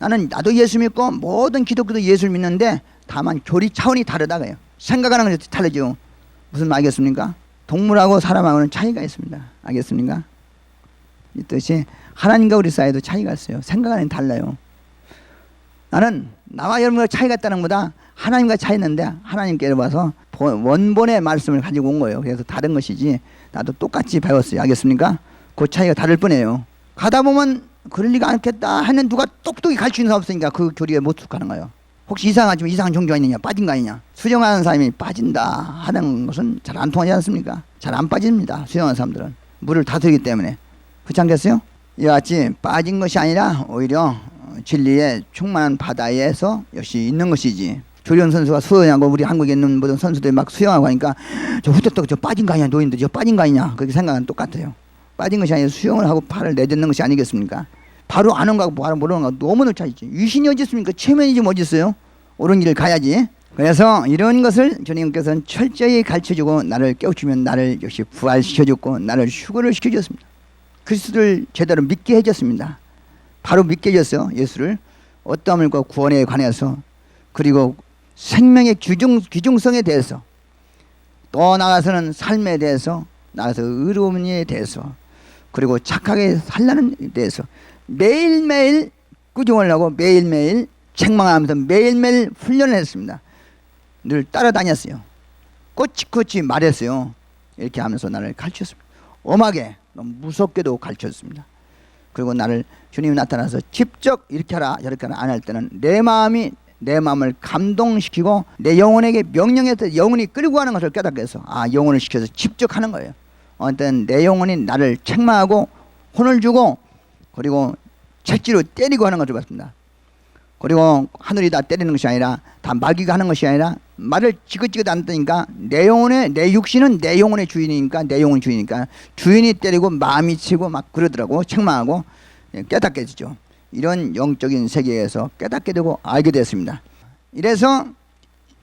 나는 나도 예수 믿고 모든 기독교도 예수를 믿는데 다만 교리 차원이 다르다고요. 생각하는 것이 다르죠. 무슨 말 알겠습니까? 동물하고 사람하고는 차이가 있습니다. 알겠습니까? 이 뜻이 하나님과 우리 사이도 차이가 있어요. 생각하는 달라요. 나는 나와 여러분과 차이가 있다는 것보다 하나님과 차이 있는데 하나님께 봐서 본- 원본의 말씀을 가지고 온 거예요. 그래서 다른 것이지 나도 똑같이 배웠어요. 알겠습니까? 그 차이가 다를 뿐이에요. 가다 보면 그럴 리가 않겠다 하는 누가 똑똑히 가르치는 사람 없으니까 그 교리에 못 속하는 거예요. 혹시 이상하지만 이상한 종교가 있느냐 빠진 거 아니냐 수정하는 사람이 빠진다 하는 것은 잘 안 통하지 않습니까? 잘 안 빠집니다. 수정하는 사람들은 물을 다스리기 때문에 그렇지 않겠어요? 이와 같이 빠진 것이 아니라 오히려 어, 진리의 충만한 바다에서 역시 있는 것이지 조련 선수가 수영하고 우리 한국에 있는 모든 선수들이 막 수영하고 하니까 저 후딱 저 빠진 거 아니냐 노인들 저 빠진 거 아니냐 그렇게 생각은 똑같아요 빠진 것이 아니라 수영을 하고 팔을 내딛는 것이 아니겠습니까? 바로 아는 거하고 바로 모르는 거하고 너무나 차이지. 유신이 어디 있습니까? 체면이 좀 어디 있어요? 옳은 길을 가야지. 그래서 이런 것을 주님께서는 철저히 가르쳐주고 나를 깨우치면 나를 역시 부활시켜줬고 나를 휴거를 시켜줬습니다. 그리스도를 제대로 믿게 해줬습니다. 바로 믿게 해줬어요. 예수를. 어떠함과 구원에 관해서 그리고 생명의 규중, 규중성에 대해서 또 나가서는 삶에 대해서 나가서 의로움에 대해서 그리고 착하게 살라는 데 대해서 매일매일 꾸중을 하고 매일매일 책망하면서 매일매일 훈련을 했습니다. 늘 따라다녔어요. 꼬치꼬치 말했어요. 이렇게 하면서 나를 가르쳤습니다. 엄하게 너무 무섭게도 가르쳤습니다. 그리고 나를 주님이 나타나서 직접 이렇게 하라 저렇게 하라 안 할 때는 내 마음이 내 마음을 감동시키고 내 영혼에게 명령해서 영혼이 끌고 가는 것을 깨닫게 해서 아 영혼을 시켜서 직접 하는 거예요. 어떤 내 영혼이 나를 책망하고 혼을 주고 그리고 책지로 때리고 하는 것을 봤습니다. 그리고 하늘이 다 때리는 것이 아니라 다 마귀가 하는 것이 아니라 말을 지긋지긋 안 뜨니까 내 영혼의 내 육신은 내 영혼의 주인이니까 내 영혼 주인이니까 주인이 때리고 마음이 치고 막 그러더라고 책망하고 예, 깨닫게 되죠. 이런 영적인 세계에서 깨닫게 되고 알게 됐습니다. 이래서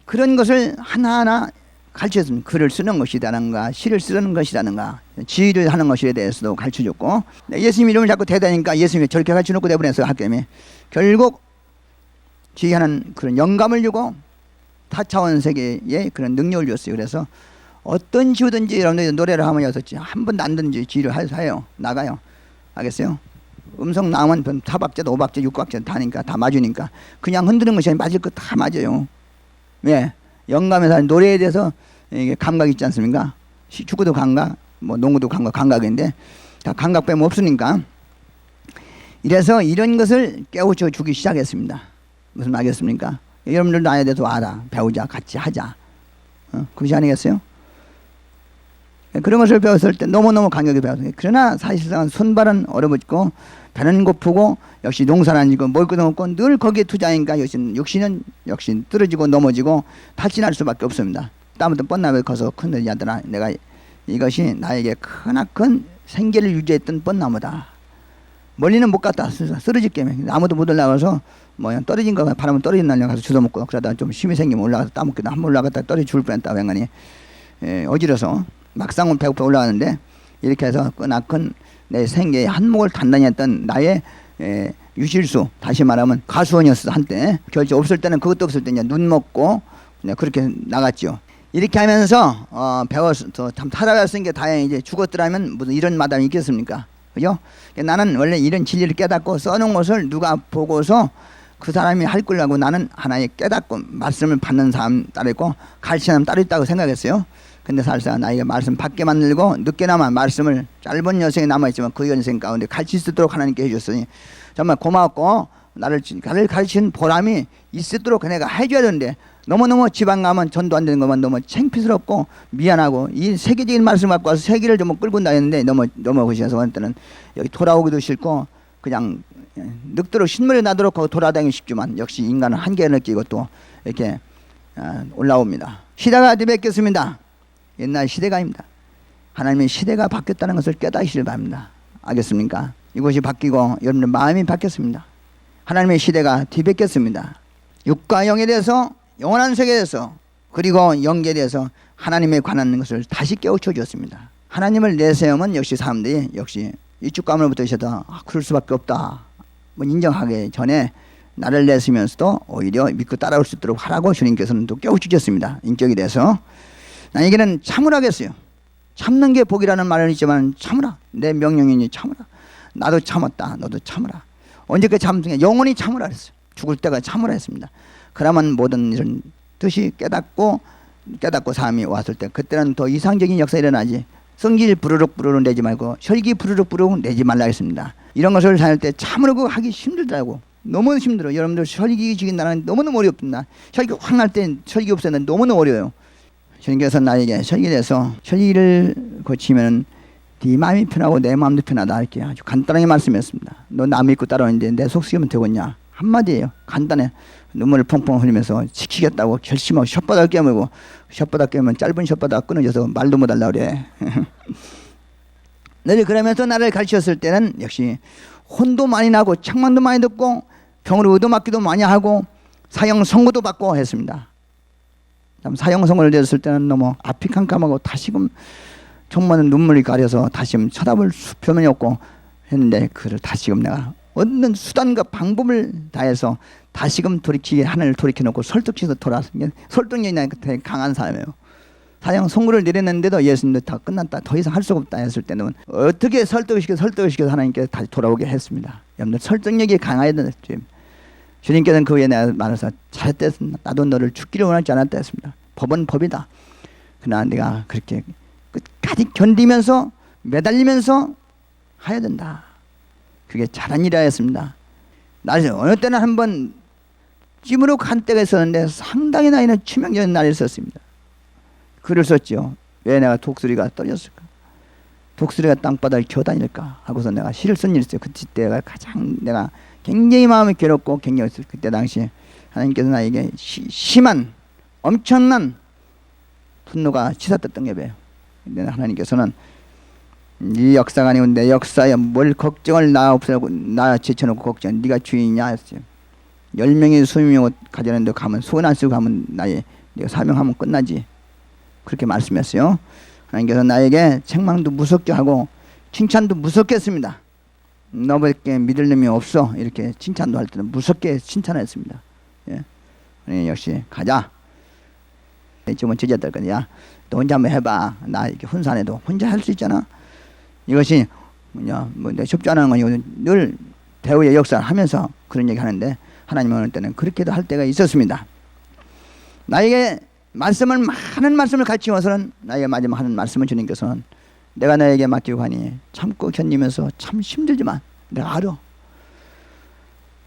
그런 것을 하나하나 가르쳤습니다. 글을 쓰는 것이라는가, 시를 쓰는 것이라는가, 지휘를 하는 것에 대해서도 가르쳐줬고, 네, 예수님 이름을 자꾸 대다니까 예수님이 저렇게 가르쳐놓고 내보냈어요, 학교에. 결국 지휘하는 그런 영감을 주고 타차원 세계에 그런 능력을 줬어요. 그래서 어떤 지우든지 여러분들 노래를 하면 여섯 한 번도 안 듣는지 지휘를 하- 해요. 나가요. 알겠어요? 음성 나오면 뭐 사박자도 오박자 육박자 다니까 다 맞으니까 그냥 흔드는 것이 아니라 맞을 거 다 맞아요. 왜? 영감에서 노래에 대해서 이게 감각 있지 않습니까? 시- 축구도 감각, 뭐 농구도 감각, 감각인데 다 감각 빼면 없으니까 이래서 이런 것을 깨우쳐 주기 시작했습니다. 무슨 말겠습니까? 여러분들도 나에 대해서 알아. 배우자. 같이 하자. 어? 그것이 아니겠어요? 그런 것을 배웠을 때 너무너무 강하게 배웠어요. 그러나 사실상은 손발은 얼어붙고 배는 고프고 역시 농사는 안 지고 먹을 것도 없고 늘 거기에 투자하니까 역시 육신은 역시 떨어지고 넘어지고 탈진할 수밖에 없습니다. 다음부터 뻔나게 커서 큰데 야들아 내가 이것이 나에게 크나큰 생계를 유지했던 뻔나무다. 멀리는 못 갔다 쓰- 쓰러질 게임 아무도 못 올라가서 뭐야 떨어진 거 바람은 떨어진 날려 가서 주워 먹고 그러다 좀 힘이 생기면 올라가서 따먹기도 한 번 올라갔다 떨어져 죽을 뻔했다 맹간이 예, 어지러서 막상은 배고파 올라가는데 이렇게 해서 끄나큰 내 생계의 한몫을 단단히 했던 나의 예, 유실수 다시 말하면 가수원이었어 한때 결제 없을 때는 그것도 없을 때 이제 눈 먹고 그냥 그렇게 나갔죠 이렇게 하면서 어, 배워서 참 살아갔으니 게 다행이지 죽었더라면 무슨 이런 마담이 있겠습니까 그죠? 그러니까 나는 원래 이런 진리를 깨닫고 써놓은 것을 누가 보고서 그 사람이 할 거라고 나는 하나의 깨닫고 말씀을 받는 사람 따로 있고 가르치는 사람 따로 있다고 생각했어요. 근데 사실상 나에게 말씀 받게 만들고 늦게나마 말씀을 짧은 여생에 남아있지만 그 여생 가운데 가르칠 수 있도록 하나님께 해줬으니 정말 고맙고 나를, 나를 가르치는 보람이 있도록 내가 해줘야 되는데 너무너무 지방 가면 전도 안 되는 것만 너무 창피스럽고 미안하고 이 세계적인 말씀 갖고 와서 세계를 좀 끌고 다녔는데 너무 너무 그셔서 어느 때는 여기 돌아오기도 싫고 그냥 늑대로 신물이 나도록 하고 돌아다니기 쉽지만 역시 인간은 한계를 느끼고 또 이렇게 아, 올라옵니다. 시대가 뒤바뀌었습니다. 옛날 시대가 아닙니다. 하나님의 시대가 바뀌었다는 것을 깨닫기를 바랍니다. 알겠습니까? 이것이 바뀌고 여러분의 마음이 바뀌었습니다. 하나님의 시대가 뒤바뀌었습니다. 육과 영에 대해서 영원한 세계에 대해서 그리고 영계에 대해서 하나님에 관한 것을 다시 깨우쳐 주었습니다. 하나님을 내세우면 역시 사람들이 역시 이쪽감을부터 있어도 아, 그럴 수밖에 없다. 뭐 인정하기 전에 나를 내쓰면서도 오히려 믿고 따라올 수 있도록 하라고 주님께서는 또 깨우치셨습니다. 인격에 대해서 나에게는 참으라겠어요. 참는 게 복이라는 말은 있지만 참으라. 내 명령이니 참으라. 나도 참았다. 너도 참으라. 언제까지 참으냐? 영원히 참으라 그랬어요. 죽을 때가 참으라 했습니다. 그러면 모든 이런 뜻이 깨닫고 깨닫고 삶이 왔을 때 그때는 더 이상적인 역사 일어나지. 성질 부르륵 부르륵 내지 말고 혈기 부르륵 부르륵 내지 말라 했습니다. 이런 것을 살때 그거 하기 힘들다고. 너무 힘들어. 여러분들 혈기 나는 너무너무 어렵습니다. 혈기 확 날 때 혈기 없애는 너무너무 어려워요. 주님께서 나에게 대해서 혈기를 고치면 네 마음이 편하고 내 마음도 편하다 이렇게 아주 간단하게 말씀했습니다. 너 남 믿고 따라오는데 내 속 쓰면 되겠냐? 한마디예요. 간단해. 눈물을 펑펑 흘리면서 지키겠다고 결심하고 혓바닥 깨물고 혓바닥 깨면 짧은 혓바닥 끊어져서 말도 못하려 그래. 늘 그러면서 나를 가르쳤을 때는 역시 혼도 많이 나고 책망도 많이 듣고 병으로 얻어맞기도 많이 하고 사형 선고도 받고 했습니다. 참 사형 선고를 내렸을 때는 너무 앞이 캄캄하고 다시금 정말 눈물이 가려서 다시금 쳐다볼 수- 표면이 없고 했는데 그를 다시금 내가 얻는 수단과 방법을 다해서 다시금 돌이키게 하늘을 돌이켜 놓고 설득해서 돌아왔은 게 설득력이 되게 강한 사람이에요. 사형 선고를 내렸는데도 예수님도 다 끝났다 더 이상 할 수가 없다 했을 때는 어떻게 설득을 시켜 설득을 시켜서 하나님께 다시 돌아오게 했습니다. 여러분들 설득력이 강해야 되는 주님. 주님께서는 그 말해서 잘했다 했습니다. 나도 너를 죽기를 원하지 않았다 했습니다. 법은 법이다. 그러나 내가 그렇게 끝까지 견디면서 매달리면서 해야 된다. 그게 잘한 일이라 했습니다. 나를 어느 때는 한번 찜으로 간 때가 있었는데 상당히 나이는 치명적인 날이 있었습니다. 글을 썼죠. 왜 내가 독수리가 떨어졌을까? 독수리가 땅바닥을 기어다닐까? 하고서 내가 시를 쓴 일이 있어요. 그때가 가장 내가 굉장히 마음이 괴롭고 굉장히 그때 당시에 하나님께서 나에게 시, 심한 엄청난 분노가 치닫던 게 배요. 근데 하나님께서는 네 역사가 아니고 내 역사에 뭘 걱정을 나 없애고 나 제쳐놓고 걱정 네가 주인이냐 했어요. 열 명이 수명을 가져는데 가면 손안 쓰고 가면 나의 네가 사명하면 끝나지. 그렇게 말씀했어요. 하나님께서 나에게 책망도 무섭게 하고 칭찬도 무섭게 했습니다. 너밖에 믿을 놈이 없어 이렇게 칭찬도 할 때는 무섭게 칭찬했습니다. 예. 역시 가자. 지금은 제자들 거야. 너 혼자 한번 해봐. 나 이렇게 혼산해도 혼자 할 수 있잖아. 이것이 뭐냐 뭐내 쉽지 않은 건 이거는 늘 대우의 역사를 하면서 그런 얘기 하는데 하나님 어느 때는 그렇게도 할 때가 있었습니다. 나에게 말씀을 많은 말씀을 가르치면서는 나에게 마지막 하는 말씀을 주님께서는 내가 너에게 맡기고 가니 참고 견디면서 참 힘들지만 내가 알아.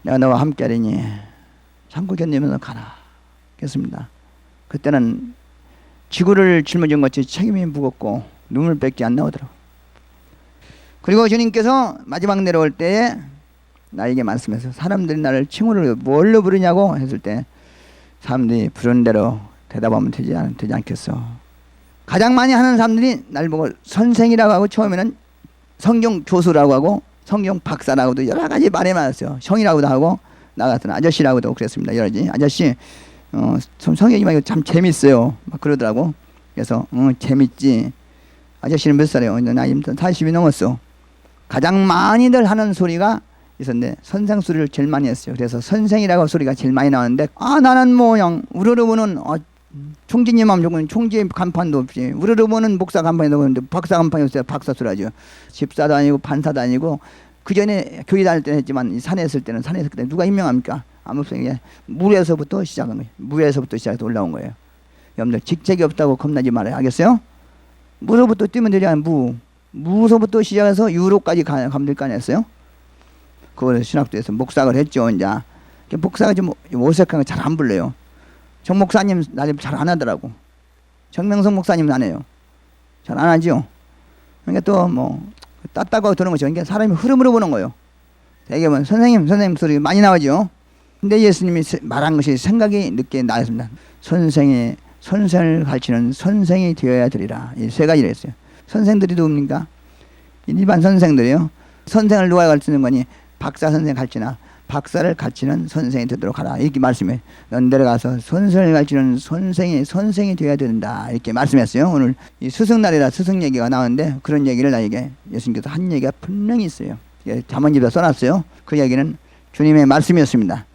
내가 너와 함께 하리니 참고 견디면서 가라. 그랬습니다. 그때는 지구를 짊어진 것이 책임이 무겁고 눈물밖에 안 나오더라고. 그리고 주님께서 마지막 내려올 때에 나에게 말씀해서 사람들이 나를 칭호를 뭘로 부르냐고 했을 때 사람들이 부르는 대로 대답하면 되지, 않, 되지 않겠어. 가장 많이 하는 사람들이 날 보고 선생이라고 하고 처음에는 성경 교수라고 하고 성경 박사라고도 여러 가지 말이 많았어요. 형이라고도 하고 나 같은 아저씨라고도 그랬습니다. 여러 가지 아저씨 어, 좀 성경이 막참 재밌어요. 막 그러더라고. 그래서 어, 재밌지. 아저씨는 몇 살이에요? 나이 40이 넘었어. 가장 많이들 하는 소리가 있었는데 선생 소리를 제일 많이 했어요. 그래서 선생이라고 소리가 제일 많이 나왔는데 아 나는 뭐 그냥 우르르보는 어, 총재님 하면 조금 총재 간판도 없지 우르르보는 목사 간판이 없는데 박사 간판이 없어요. 박사 소리하죠. 집사도 아니고 판사도 아니고 그 전에 교회 다닐 때는 했지만 이 산에 있을 때는 산에 있을 때 누가 임명합니까? 아무 없어요. 이게 물에서부터 시작한 거예요. 무에서부터 시작해서 올라온 거예요. 여러분들 직책이 없다고 겁나지 말아요. 알겠어요? 무서부터 뛰면 되지 않아요. 무. 무서부터 시작해서 유로까지 될거 아니었어요? 그걸 신학도에서 목사를 했죠. 이제 그 목사가 좀 어색한 거 잘 안 불러요. 정 목사님 나를 잘안 하더라고. 정명성 목사님은 안 해요. 잘 안 하죠. 그러니까 또 뭐 따따고 드는 거죠. 그러니까 사람이 흐름으로 보는 거예요. 대개는 선생님, 선생님 소리 많이 나오죠. 근데 예수님이 세- 말한 것이 생각이 늦게 나왔습니다. 선생의 선생을 가르치는 선생이 되어야 되리라. 이 세 가지를 했어요. 선생들이 누굽니까? 일반 선생들이요. 선생을 누가 가르치는 거니? 박사 선생 가르치나 박사를 가르치는 선생이 되도록 하라. 이렇게 말씀해. 넌 내려가서 선생을 가르치는 선생이 선생이 되어야 된다. 이렇게 말씀했어요. 오늘 이 스승 날이라 스승 얘기가 나오는데 그런 얘기를 나에게 예수님께서 한 얘기가 분명히 있어요. 예, 자문집에 써놨어요. 그 얘기는 주님의 말씀이었습니다.